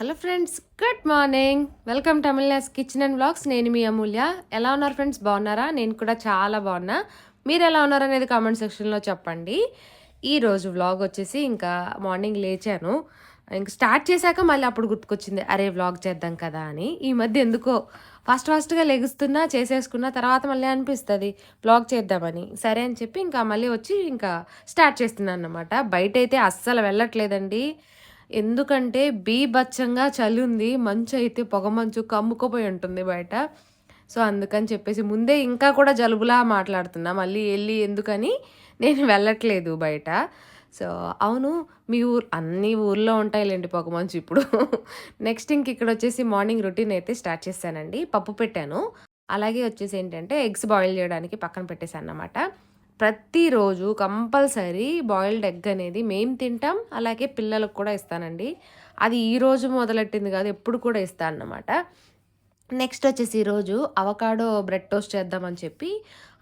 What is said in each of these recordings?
Hello friends good morning. Welcome to kitchen and blogs నేను మీ అమూల్య. ఎలా ఉన్నారు ఫ్రెండ్స్? బాగున్నారా? నేను కూడా చాలా బాగున్నా. మీరు ఎలా ఉన్నారు అనేది కామెంట్ సెక్షన్లో చెప్పండి. ఈరోజు వ్లాగ్ వచ్చేసి ఇంకా మార్నింగ్ లేచాను. ఇంక స్టార్ట్ చేశాక మళ్ళీ అప్పుడు గుర్తుకొచ్చింది అరే వ్లాగ్ చేద్దాం కదా అని. ఈ మధ్య ఎందుకో ఫాస్ట్ ఫాస్ట్గా లెగుస్తున్నా చేసేసుకున్న తర్వాత మళ్ళీ అనిపిస్తుంది బ్లాగ్ చేద్దామని. సరే అని చెప్పి ఇంకా మళ్ళీ వచ్చి ఇంకా స్టార్ట్ చేస్తున్నాను అనమాట బయట అయితే అస్సలు వెళ్ళట్లేదండి. ఎందుకంటే బీభత్సంగా చలి ఉంది మంచు అయితే పొగ మంచు కమ్ముకోపోయి ఉంటుంది బయట. సో అందుకని చెప్పేసి ముందే ఇంకా కూడా జలుబులా మాట్లాడుతున్నా. మళ్ళీ వెళ్ళి ఎందుకని నేను వెళ్ళట్లేదు బయట. సో అవును మీ ఊరు అన్ని ఊర్లో ఉంటాయిలేండి పొగ మంచు ఇప్పుడు. నెక్స్ట్ ఇంక ఇక్కడ వచ్చేసి మార్నింగ్ రొటీన్ అయితే స్టార్ట్ చేశానండి పప్పు పెట్టాను. అలాగే వచ్చేసి ఏంటంటే ఎగ్స్ బాయిల్ చేయడానికి పక్కన పెట్టేశాను అన్నమాట ప్రతిరోజు కంపల్సరీ బాయిల్డ్ ఎగ్ అనేది మేము తింటాం అలాగే పిల్లలకు కూడా ఇస్తానండి. అది ఈ రోజు మొదలెట్టింది కాదు ఎప్పుడు కూడా ఇస్తాను అన్నమాట. నెక్స్ట్ వచ్చేసి ఈరోజు అవకాడో బ్రెడ్ టోస్ట్ చేద్దామని చెప్పి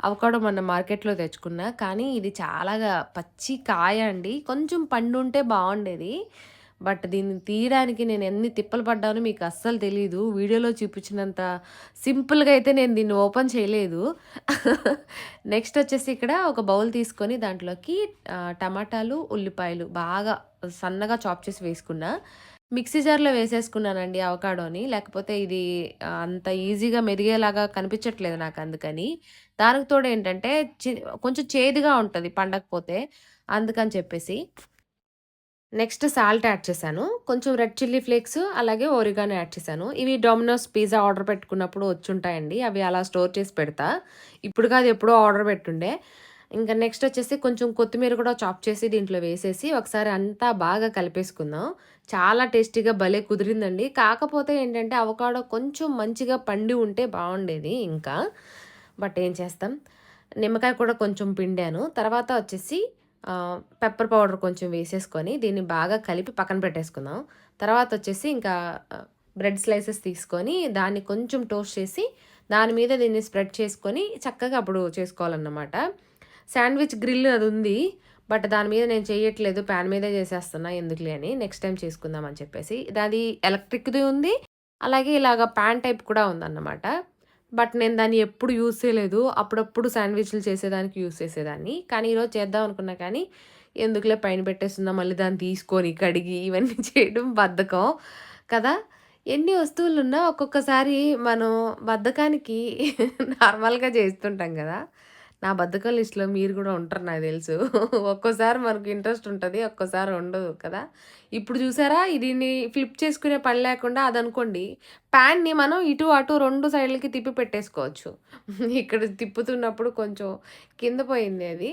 అవకాడో మొన్న మార్కెట్లో తెచ్చుకున్నా. కానీ ఇది చాలాగా పచ్చి కాయ అండి. కొంచెం పండు ఉంటే బాగుండేది. బట్ దీన్ని తీయడానికి నేను ఎన్ని తిప్పలు పడ్డానో మీకు అస్సలు తెలియదు వీడియోలో చూపించినంత సింపుల్గా అయితే నేను దీన్ని ఓపెన్ చేయలేదు. నెక్స్ట్ వచ్చేసి ఇక్కడ ఒక బౌల్ తీసుకొని దాంట్లోకి టమాటాలు ఉల్లిపాయలు బాగా సన్నగా చాప్ చేసి వేసుకున్నా. మిక్సీ జార్లో వేసేసుకున్నానండి అవకాడోని. లేకపోతే ఇది అంత ఈజీగా మెదిగేలాగా కనిపించట్లేదు నాకు అందుకని. దానికి తోడు ఏంటంటే కొంచెం చేదుగా ఉంటుంది పండకపోతే అందుకని చెప్పేసి. నెక్స్ట్ సాల్ట్ యాడ్ చేశాను. కొంచెం రెడ్ చిల్లీ ఫ్లేక్స్ అలాగే ఓరిగానో యాడ్ చేశాను. ఇవి డొమినోస్ పిజ్జా ఆర్డర్ పెట్టుకున్నప్పుడు వచ్చుంటాయండి. అవి అలా స్టోర్ చేసి పెడతా. ఇప్పుడు కాదు ఎప్పుడో ఆర్డర్ పెట్టుండే. ఇంకా నెక్స్ట్ వచ్చేసి కొంచెం కొత్తిమీర కూడా చాప్ చేసి దీంట్లో వేసేసి ఒకసారి అంతా బాగా కలిపేసుకుందాం. చాలా టేస్టీగా భలే కుదిరిందండి. కాకపోతే ఏంటంటే అవకాడో కొంచెం మంచిగా పండి ఉంటే బాగుండేది ఇంకా. బట్ ఏం చేస్తాం? నిమ్మకాయ కూడా కొంచెం పిండాను. తర్వాత వచ్చేసి పెప్పర్ పౌడర్ కొంచెం వేసేసుకొని దీన్ని బాగా కలిపి పక్కన పెట్టేసుకుందాం. తర్వాత వచ్చేసి ఇంకా బ్రెడ్ స్లైసెస్ తీసుకొని దాన్ని కొంచెం టోస్ట్ చేసి దాని మీద దీన్ని స్ప్రెడ్ చేసుకొని చక్కగా అప్పుడు చేసుకోవాలన్నమాట. శాండ్విచ్ గ్రిల్ అది ఉంది బట్ దాని మీద నేను చేయట్లేదు ప్యాన్ మీదే చేసేస్తున్నా ఎందుకులే అని. నెక్స్ట్ టైం చేసుకుందాం అని చెప్పేసి. అది ఎలక్ట్రిక్ది ఉంది అలాగే ఇలాగ ప్యాన్ టైప్ కూడా ఉందన్నమాట. బట్ నేను దాన్ని ఎప్పుడు యూజ్ చేయలేదు. అప్పుడప్పుడు శాండ్విచ్లు చేసేదానికి యూజ్ చేసేదాన్ని. కానీ ఈరోజు చేద్దాం అనుకున్నా కానీ ఎందుకులే పైన పెట్టేస్తున్నా మళ్ళీ దాన్ని తీసుకొని కడిగి ఇవన్నీ చేయడం బద్ధకం కదా. ఎన్ని వస్తువులు ఉన్నా ఒక్కొక్కసారి మనం బద్ధకానికి నార్మల్గా చేస్తుంటాం కదా. నా బద్ధకం లిస్ట్లో మీరు కూడా ఉంటారు నాకు తెలుసు. ఒక్కోసారి మనకు ఇంట్రెస్ట్ ఉంటుంది ఒక్కోసారి ఉండదు కదా. ఇప్పుడు చూసారా? దీన్ని ఫ్లిప్ చేసుకునే పని లేకుండా అది అనుకోండి ప్యాన్ని మనం ఇటు అటు రెండు సైడ్లకి తిప్పి పెట్టేసుకోవచ్చు. ఇక్కడ తిప్పుతున్నప్పుడు కొంచెం కింద పోయింది అది.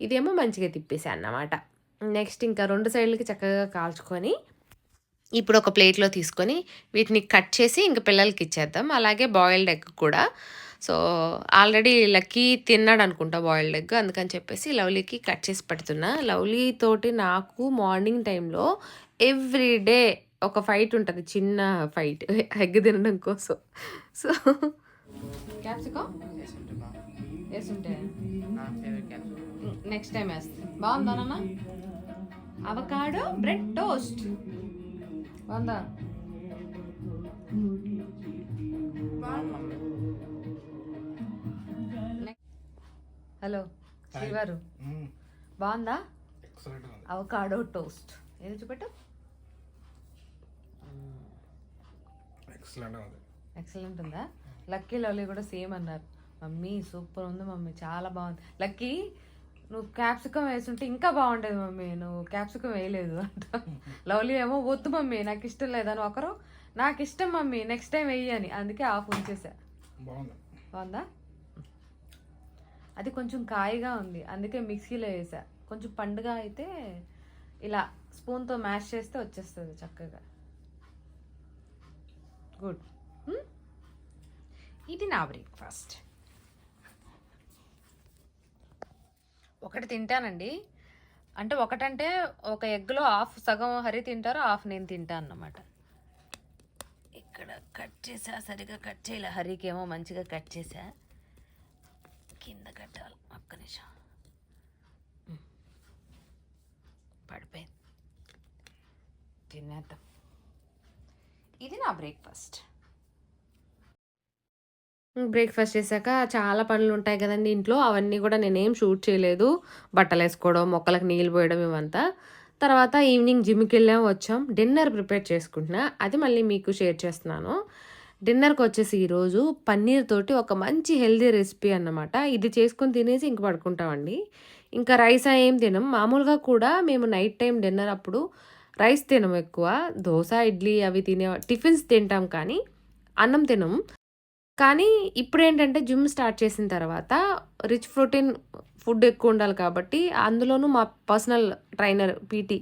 ఇదేమో మంచిగా తిప్పేసాను అన్నమాట. నెక్స్ట్ ఇంకా రెండు సైడ్లకి చక్కగా కాల్చుకొని ఇప్పుడు ఒక ప్లేట్లో తీసుకొని వీటిని కట్ చేసి ఇంక పిల్లలకి ఇచ్చేద్దాం. అలాగే బాయిల్డ్ ఎగ్ కూడా. సో ఆల్రెడీ లక్కీ తిన్నాడు అనుకుంటా బాయిల్డ్ ఎగ్ అందుకని చెప్పేసి లవ్లీకి కట్ చేసి పెడుతున్నా. లవ్లీ తోటి నాకు మార్నింగ్ టైంలో ఎవ్రీ డే ఒక ఫైట్ ఉంటుంది చిన్న ఫైట్ ఎగ్ తినడం కోసం. సో క్యాప్సికం వేసుంటే నెక్స్ట్ టైం వేస్తా. బాగుందా నాన్న? Avocado bread toast. బాగుందా. హలో శ్రీవారు. బాగుందా? Avocado toast. ఏది చూపెట్టు? ఎక్సలెంట్ ఉంది. లక్కీ లవ్లీ కూడా సేమ్ అన్నారు. మమ్మీ సూపర్ ఉంది మమ్మీ చాలా బాగుంది. లక్కీ నువ్వు క్యాప్సికం వేస్తుంటే ఇంకా బాగుండేది మమ్మీ. నువ్వు క్యాప్సికం వేయలేదు అంట. లవ్లీ ఏమో వద్దు మమ్మీ నాకు ఇష్టం లేదని ఒకరు. నాకు ఇష్టం మమ్మీ నెక్స్ట్ టైం వెయ్యి అని. అందుకే ఆఫ్ ఉంచేసా. బాగుందా? అది కొంచెం కాయగా ఉంది. అందుకే మిక్సీలో వేసా. కొంచెం పండుగ అయితే ఇలా స్పూన్తో మ్యాష్ చేస్తే వచ్చేస్తుంది చక్కగా. Good hmm? ఇది నా బ్రేక్ఫాస్ట్. ఒకటి తింటానండి. అంటే ఒకటంటే ఒక ఎగ్లో హాఫ్ సగం హరి తింటారు హాఫ్ నేను తింటాను అన్నమాట. ఇక్కడ కట్ చేసా సరిగా కట్ చేయలే. హరికేమో మంచిగా కట్ చేసా. కింద కట్టాలి. ఒక్క నిమిషం. పడిపోయింది. తినేద్దాం. ఇది నా బ్రేక్ఫాస్ట్. బ్రేక్ఫాస్ట్ చేశాక చాలా పనులు ఉంటాయి కదండి ఇంట్లో. అవన్నీ కూడా నేనేం షూట్ చేయలేదు. బట్టలు వేసుకోవడం మొక్కలకు నీళ్ళు పోయడం ఇవంతా. తర్వాత ఈవినింగ్ జిమ్కి వెళ్ళాం వచ్చాం. డిన్నర్ ప్రిపేర్ చేసుకుంటున్నా. అది మళ్ళీ మీకు షేర్ చేస్తున్నాను. డిన్నర్కి వచ్చేసి ఈరోజు పన్నీర్ తోటి ఒక మంచి హెల్దీ రెసిపీ అన్నమాట. ఇది చేసుకొని తినేసి ఇంక పడుకుంటామండి. ఇంకా రైస్ ఏం తినం? మామూలుగా కూడా మేము నైట్ టైం డిన్నర్ అప్పుడు రైస్ తినం ఎక్కువ. దోశ ఇడ్లీ అవి తినే టిఫిన్స్ తింటాం కానీ అన్నం తినం కానీ ఇప్పుడు ఏంటంటే జిమ్ స్టార్ట్ చేసిన తర్వాత రిచ్ ప్రోటీన్ ఫుడ్ ఎక్కువ ఉండాలి కాబట్టి అందులోనూ మా పర్సనల్ ట్రైనర్ పీటీ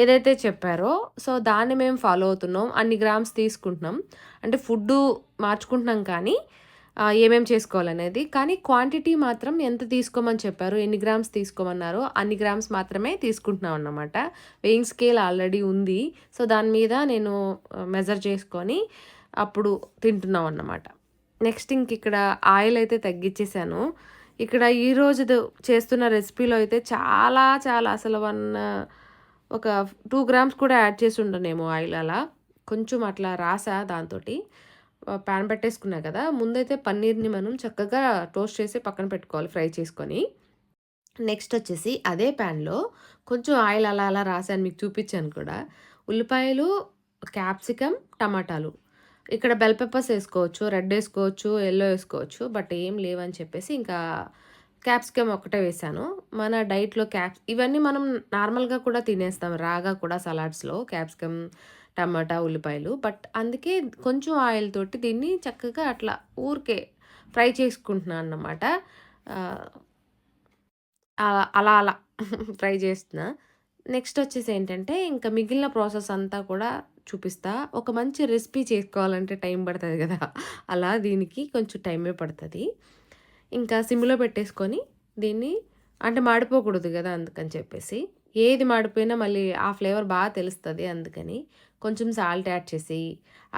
ఏదైతే చెప్పారో సో దాన్ని మేము ఫాలో అవుతున్నాం. అన్ని గ్రామ్స్ తీసుకుంటున్నాం. అంటే ఫుడ్ మార్చుకుంటున్నాం కానీ ఏమేమి ఏమేం చేసుకోవాలనేది. కానీ క్వాంటిటీ మాత్రం ఎంత తీసుకోమని చెప్పారు ఎన్ని గ్రామ్స్ తీసుకోమన్నారో అన్ని గ్రామ్స్ మాత్రమే తీసుకుంటున్నాం అన్నమాట. వెయింగ్ స్కేల్ ఆల్రెడీ ఉంది. సో దాని మీద నేను మెజర్ చేసుకొని అప్పుడు తింటున్నాం అన్నమాట. నెక్స్ట్ ఇంక ఇక్కడ ఆయిల్ అయితే తగ్గించేసాను ఇక్కడ ఈ చేస్తున్న రెసిపీలో అయితే చాలా చాలా అసలు వన్ ఒక టూ గ్రామ్స్ కూడా యాడ్ చేసి ఉండనేమో ఆయిల్ అలా. కొంచెం అట్లా రాసా దాంతో ప్యాన్ పెట్టేసుకున్నా కదా. ముందైతే పన్నీర్ని మనం చక్కగా టోస్ట్ చేసి పక్కన పెట్టుకోవాలి ఫ్రై చేసుకొని. నెక్స్ట్ వచ్చేసి అదే ప్యాన్లో కొంచెం ఆయిల్ అలా అలా రాసాను మీకు చూపించాను కూడా. ఉల్లిపాయలు క్యాప్సికమ్ టమాటాలు. ఇక్కడ బెల్ పెప్పర్స్ వేసుకోవచ్చు రెడ్ వేసుకోవచ్చు ఎల్లో వేసుకోవచ్చు బట్ ఏం లేవని చెప్పేసి ఇంకా క్యాప్సికమ్ ఒకటే వేసాను. మన డైట్లో క్యాప్ ఇవన్నీ మనం నార్మల్గా కూడా తినేస్తాం రాగా కూడా సలాడ్స్లో క్యాప్సికమ్ టమాటా ఉల్లిపాయలు బట్ అందుకే కొంచెం ఆయిల్ తోటి దీన్ని చక్కగా అట్లా ఊరికే ఫ్రై చేసుకుంటున్నాను అన్నమాట. అలా అలా ఫ్రై చేస్తున్నా. నెక్స్ట్ వచ్చేసి ఏంటంటే ఇంకా మిగిలిన ప్రాసెస్ అంతా కూడా చూపిస్తా. ఒక మంచి రెసిపీ చేసుకోవాలంటే టైం పడుతుంది కదా. అలా దీనికి కొంచెం టైమే పడుతుంది. ఇంకా సిమ్లో పెట్టేసుకొని దీన్ని అంటే మాడిపోకూడదు కదా అందుకని చెప్పేసి. ఏది మాడిపోయినా మళ్ళీ ఆ ఫ్లేవర్ బాగా తెలుస్తుంది అందుకని కొంచెం సాల్ట్ యాడ్ చేసి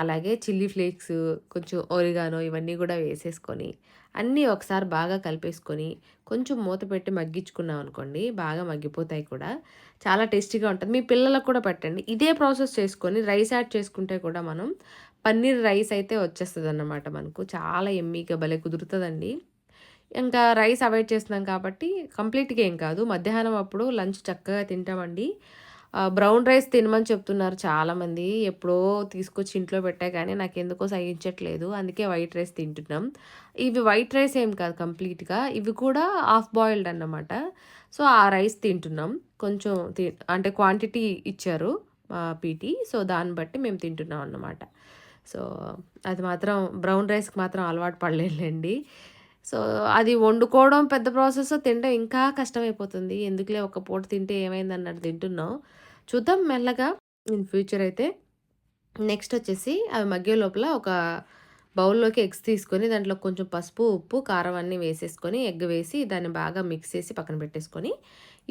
అలాగే చిల్లీ ఫ్లేక్స్ కొంచెం ఒరిగానో ఇవన్నీ కూడా వేసేసుకొని అన్నీ ఒకసారి బాగా కలిపేసుకొని కొంచెం మూత పెట్టి మగ్గించుకున్నాం అనుకోండి బాగా మగ్గిపోతాయి కూడా. చాలా టేస్టీగా ఉంటుంది. మీ పిల్లలకు కూడా పెట్టండి. ఇదే ప్రాసెస్ చేసుకొని రైస్ యాడ్ చేసుకుంటే కూడా మనం పన్నీర్ రైస్ అయితే వచ్చేస్తుంది అన్నమాట మనకు. చాలా ఎమ్మీగా భలే కుదురుతుందండి. ఇంకా రైస్ అవాయిడ్ చేస్తున్నాం కాబట్టి కంప్లీట్గా ఏం కాదు. మధ్యాహ్నం అప్పుడు లంచ్ చక్కగా తింటామండి. బ్రౌన్ రైస్ తినమని చెప్తున్నారు చాలామంది. ఎప్పుడో తీసుకొచ్చి ఇంట్లో పెట్టా కానీ నాకు ఎందుకో సహించట్లేదు. అందుకే వైట్ రైస్ తింటున్నాం. ఇవి వైట్ రైస్ ఏం కాదు కంప్లీట్గా. ఇవి కూడా హాఫ్ బాయిల్డ్ అన్నమాట. సో ఆ రైస్ తింటున్నాం. కొంచెం తి అంటే క్వాంటిటీ ఇచ్చారు మా పీటీ. సో దాన్ని బట్టి మేము తింటున్నాం అన్నమాట. సో అది మాత్రం బ్రౌన్ రైస్కి మాత్రం అలవాటు పడలేదులేండి. సో అది వండుకోవడం పెద్ద ప్రాసెస్ తినడం ఇంకా కష్టమైపోతుంది. ఎందుకులే ఒక పూట తింటే ఏమైంది అన్నట్టు తింటున్నాం. చూద్దాం మెల్లగా ఇన్ ఫ్యూచర్ అయితే. నెక్స్ట్ వచ్చేసి అవి మగ్గే లోపల ఒక బౌల్లోకి ఎగ్స్ తీసుకొని దాంట్లో కొంచెం పసుపు ఉప్పు కారం అన్నీ వేసేసుకొని ఎగ్ వేసి దాన్ని బాగా మిక్స్ చేసి పక్కన పెట్టేసుకొని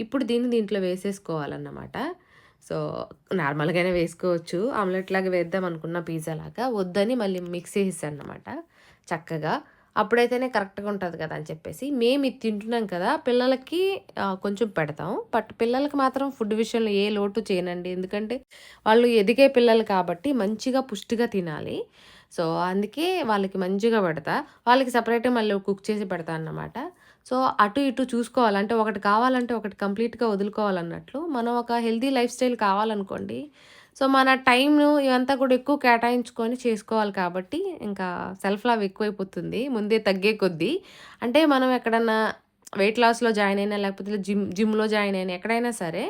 ఇప్పుడు దీన్ని దీంట్లో వేసేసుకోవాలన్నమాట. సో నార్మల్గానే వేసుకోవచ్చు. ఆమ్లెట్ లాగా వేద్దాం అనుకున్న పిజ్జా లాగా. వద్దని మళ్ళీ మిక్స్ చేసేసాను అనమాట చక్కగా. అప్పుడైతేనే కరెక్ట్గా ఉంటుంది కదా అని చెప్పేసి మేము ఇది తింటున్నాం కదా పిల్లలకి కొంచెం పెడతాం. బట్ పిల్లలకి మాత్రం ఫుడ్ విషయంలో ఏ లోటు చేయనండి. ఎందుకంటే వాళ్ళు ఎదిగే పిల్లలు కాబట్టి మంచిగా పుష్టిగా తినాలి. సో అందుకే వాళ్ళకి మంచిగా పెడతా. వాళ్ళకి సపరేట్గా మళ్ళీ కుక్ చేసి పెడతా అన్నమాట. సో అటు ఇటు చూసుకోవాలంటే ఒకటి కావాలంటే ఒకటి కంప్లీట్గా వదులుకోవాలన్నట్లు. మనం ఒక హెల్దీ లైఫ్ స్టైల్ కావాలనుకోండి సో మన టైంను ఇవంతా కూడా ఎక్కువ కేటాయించుకొని చేసుకోవాలి కాబట్టి ఇంకా సెల్ఫ్ లవ్ ఎక్కువైపోతుంది ముందే తగ్గే కొద్దీ. అంటే మనం ఎక్కడన్నా వెయిట్ లాస్లో జాయిన్ అయినా లేకపోతే జిమ్ జిమ్లో జాయిన్ అయినా ఎక్కడైనా సరే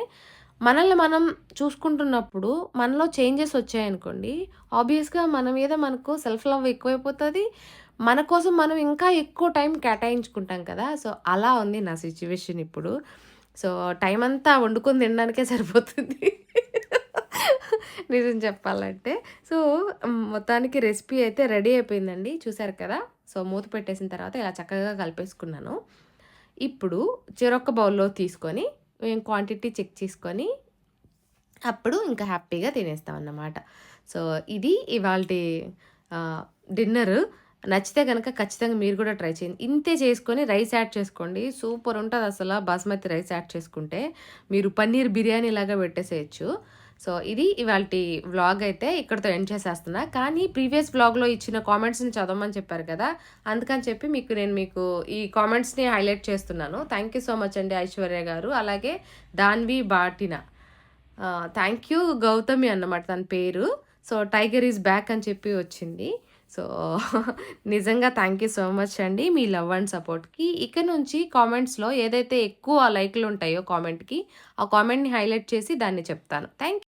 మనల్ని మనం చూసుకుంటున్నప్పుడు మనలో చేంజెస్ వచ్చాయనుకోండి ఆబ్వియస్గా మన మీద మనకు సెల్ఫ్ లవ్ ఎక్కువైపోతుంది. మన కోసం మనం ఇంకా ఎక్కువ టైం కేటాయించుకుంటాం కదా. సో అలా ఉంది నా సిచ్యువేషన్ ఇప్పుడు. సో టైం అంతా వండుకొని తినడానికే సరిపోతుంది. నిజం చెప్పాలంటే. సో మొత్తానికి రెసిపీ అయితే రెడీ అయిపోయిందండి. చూసారు కదా? సో మూత పెట్టేసిన తర్వాత ఇలా చక్కగా కలిపేసుకున్నాను. ఇప్పుడు చెరొక్క బౌల్లో తీసుకొని మేము క్వాంటిటీ చెక్ చేసుకొని అప్పుడు ఇంకా హ్యాపీగా తినేస్తాం అన్నమాట. సో ఇది ఇవాళ డిన్నర్. నచ్చితే కనుక ఖచ్చితంగా మీరు కూడా ట్రై చేయండి. ఇంతే చేసుకొని రైస్ యాడ్ చేసుకోండి. సూపర్ ఉంటుంది అసలు బాస్మతి రైస్ యాడ్ చేసుకుంటే. మీరు పన్నీర్ బిర్యానీ లాగా పెట్టేసేయచ్చు. సో ఇది ఇవాళ వ్లాగ్ అయితే ఇక్కడతో ఎండ్ చేసేస్తున్నా. కానీ ప్రీవియస్ వ్లాగ్లో ఇచ్చిన కామెంట్స్ని చదవమని చెప్పారు కదా అందుకని చెప్పి మీకు నేను మీకు ఈ కామెంట్స్ని హైలైట్ చేస్తున్నాను. థ్యాంక్ యూ సో మచ్ అండి ఐశ్వర్య గారు. అలాగే దాన్వి బాటినా. థ్యాంక్ యూ గౌతమి అన్నమాట తన పేరు. సో టైగర్ ఈజ్ బ్యాక్ అని చెప్పి వచ్చింది. సో నిజంగా థ్యాంక్ యూ సో మచ్ అండి మీ లవ్ అండ్ సపోర్ట్కి ఇక నుంచి కామెంట్స్లో ఏదైతే ఎక్కువ లైక్లు ఉంటాయో కామెంట్కి ఆ కామెంట్ని హైలైట్ చేసి దాన్ని చెప్తాను. థ్యాంక్